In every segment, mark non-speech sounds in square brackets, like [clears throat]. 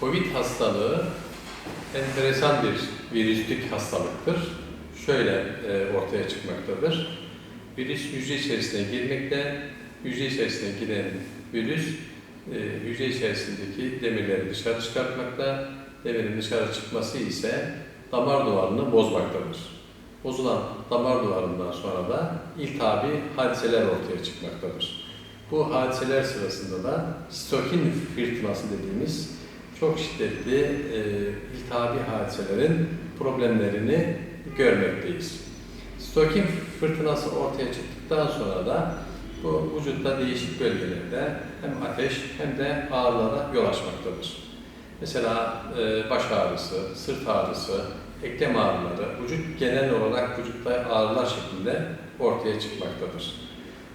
Covid hastalığı enteresan bir virüslük hastalıktır. Şöyle e, ortaya çıkmaktadır. Virüs hücre içerisine girmekte, hücre içerisine giren virüs e, hücre içerisindeki demirleri dışarı çıkartmakta, demirin dışarı çıkması ise damar duvarını bozmaktadır. Bozulan damar duvarından sonra da iltihabi hadiseler ortaya çıkmaktadır. Bu hadiseler sırasında da stokin fırtınası dediğimiz çok şiddetli e, iltihabi hadiselerin problemlerini görmekteyiz. Stokin fırtınası ortaya çıktıktan sonra da bu vücutta değişik bölgelerde hem ateş hem de ağrılara yol açmaktadır. Mesela e, baş ağrısı, sırt ağrısı, eklem ağrıları, vücut genel olarak vücutta ağrılar şeklinde ortaya çıkmaktadır.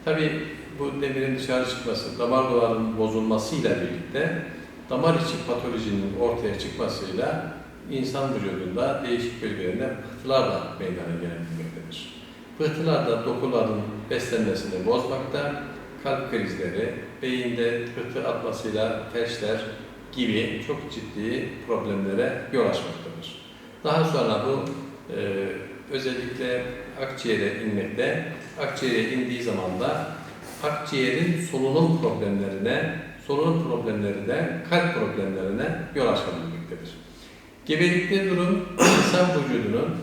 Tabi bu demirin dışarı çıkması, damar duvarının bozulmasıyla birlikte damar içi patolojinin ortaya çıkmasıyla insan vücudunda değişik bölgelerinde pıhtılar da meydana gelebilmektedir. Pıhtılar da dokuların beslenmesini bozmakta, kalp krizleri, beyinde pıhtı atmasıyla felçler gibi çok ciddi problemlere yol açmaktadır. Daha sonra bu e, özellikle akciğere inmekte, akciğere indiği zaman da akciğerin solunum problemlerine, solunum problemleri de kalp problemlerine yol açabilmektedir. Gebelikte durum [clears throat] insan vücudunun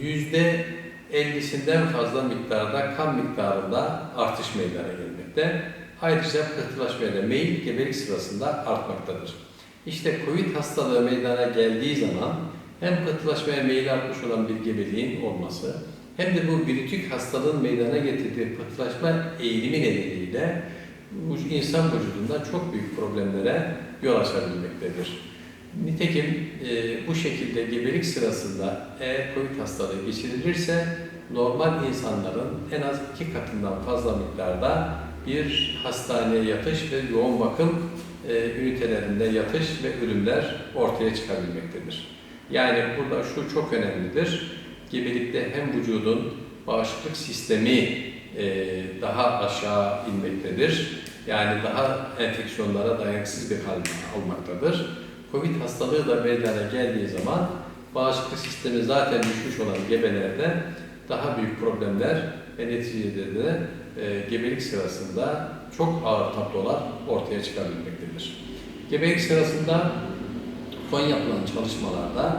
yüzde 50'sinden fazla miktarda kan miktarında artış meydana gelmekte. Ayrıca pıhtılaşmaya da meyil gebelik sırasında artmaktadır. İşte COVID hastalığı meydana geldiği zaman hem pıhtılaşmaya meyil artmış olan bir gebeliğin olması hem de bu virütük hastalığın meydana getirdiği pıhtılaşma eğilimi nedeniyle bu insan vücudunda çok büyük problemlere yol açabilmektedir. Nitekim e, bu şekilde gebelik sırasında eğer COVID hastalığı geçirilirse normal insanların en az iki katından fazla miktarda bir hastaneye yatış ve yoğun bakım e, ünitelerinde yatış ve ölümler ortaya çıkabilmektedir. Yani burada şu çok önemlidir. Gebelikte hem vücudun bağışıklık sistemi e, daha aşağı inmektedir. Yani daha enfeksiyonlara dayanıksız bir hal almaktadır. Covid hastalığı da meydana geldiği zaman bağışıklık sistemi zaten düşmüş olan gebelerde daha büyük problemler ve neticede de e, gebelik sırasında çok ağır tablolar ortaya çıkabilmektedir. Gebelik sırasında son yapılan çalışmalarda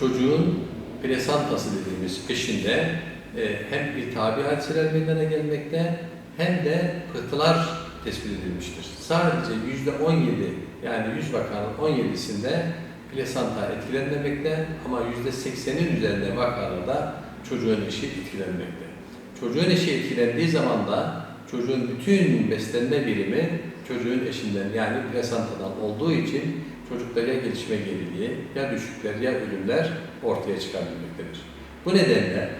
çocuğun plasantası dediğimiz eşinde e, hem iltihabi hadiseler meydana gelmekte hem de pıhtılar tespit edilmiştir. Sadece yüzde 17 yani 100 vakanın 17'sinde plasanta etkilenmemekte ama yüzde 80'in üzerinde vakalarda çocuğun eşi etkilenmekte. Çocuğun eşi etkilendiği zaman da çocuğun bütün beslenme birimi çocuğun eşinden yani plasantadan olduğu için çocukta ya gelişme geriliği, ya düşükler, ya ölümler ortaya çıkabilmektedir. Bu nedenle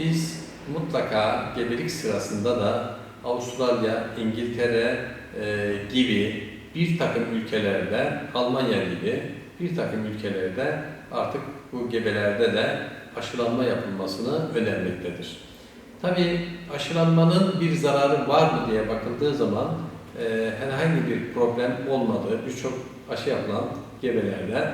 biz mutlaka gebelik sırasında da Avustralya, İngiltere e, gibi bir takım ülkelerde, Almanya gibi bir takım ülkelerde artık bu gebelerde de aşılanma yapılmasını önermektedir. Tabii aşılanmanın bir zararı var mı diye bakıldığı zaman e, herhangi bir problem olmadığı birçok aşı yapılan gebelerde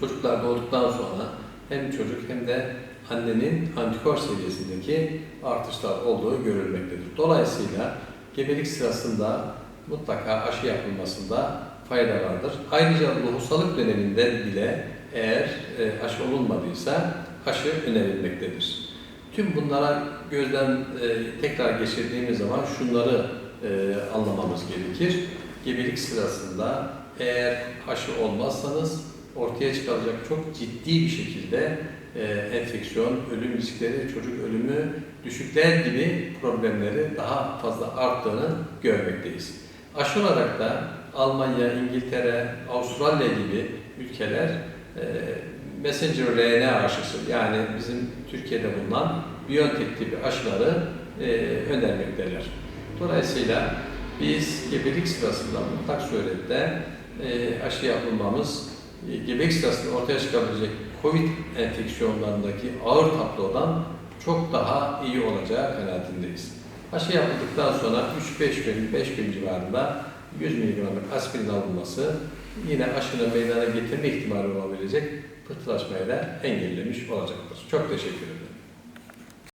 çocuklar doğduktan sonra hem çocuk hem de annenin antikor seviyesindeki artışlar olduğu görülmektedir. Dolayısıyla gebelik sırasında mutlaka aşı yapılmasında fayda vardır. Ayrıca lohusalık döneminde bile eğer e, aşı olunmadıysa aşı önerilmektedir. Tüm bunlara gözden e, tekrar geçirdiğimiz zaman şunları e, anlamamız gerekir. Gebelik sırasında eğer aşı olmazsanız ortaya çıkacak çok ciddi bir şekilde e, enfeksiyon, ölüm riskleri, çocuk ölümü, düşükler gibi problemleri daha fazla arttığını görmekteyiz. Aşı olarak da Almanya, İngiltere, Avustralya gibi ülkeler e, messenger RNA aşısı yani bizim Türkiye'de bulunan Biontech tipi aşıları e, önermekteler. Dolayısıyla biz gebelik sırasında mutlak surette e, aşı yapılmamız gebelik sırasında ortaya çıkabilecek COVID enfeksiyonlarındaki ağır tablodan çok daha iyi olacağı kanaatindeyiz. Aşı yapıldıktan sonra 3-5 gün, 5 gün civarında 100 mg'lık aspirin alınması yine aşının meydana getirme ihtimali olabilecek pıhtılaşmayı da engellemiş olacaktır. Çok teşekkür ederim.